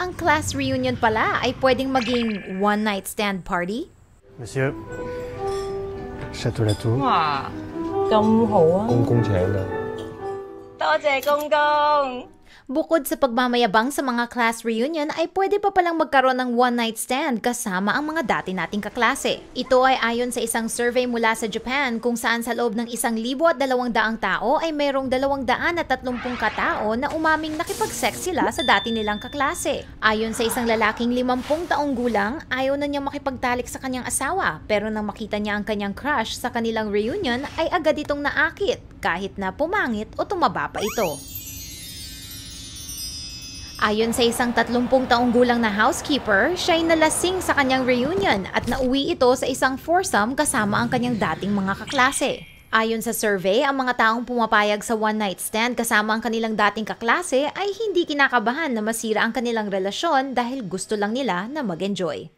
Ang class reunion pala ay pwedeng maging one-night stand party? Monsieur, Château Latour, 哇，咁好啊！公公请啊。多谢公公。 Bukod sa pagmamayabang sa mga class reunion ay pwede pa palang magkaroon ng one-night stand kasama ang mga dati nating kaklase. Ito ay ayon sa isang survey mula sa Japan kung saan sa loob ng isang libo at dalawang daang tao ay mayroong dalawang daan at tatlumpung katao na umaming nakipag-sex sila sa dati nilang kaklase. Ayon sa isang lalaking limampung taong gulang, ayaw na niyang makipagtalik sa kanyang asawa pero nang makita niya ang kanyang crush sa kanilang reunion ay agad itong naakit kahit na pumangit o tumaba pa ito. Ayon sa isang 30 taong gulang na housekeeper, siya ay nalasing sa kanyang reunion at nauwi ito sa isang foursome kasama ang kanyang dating mga kaklase. Ayon sa survey, ang mga taong pumapayag sa one-night stand kasama ang kanilang dating kaklase ay hindi kinakabahan na masira ang kanilang relasyon dahil gusto lang nila na mag-enjoy.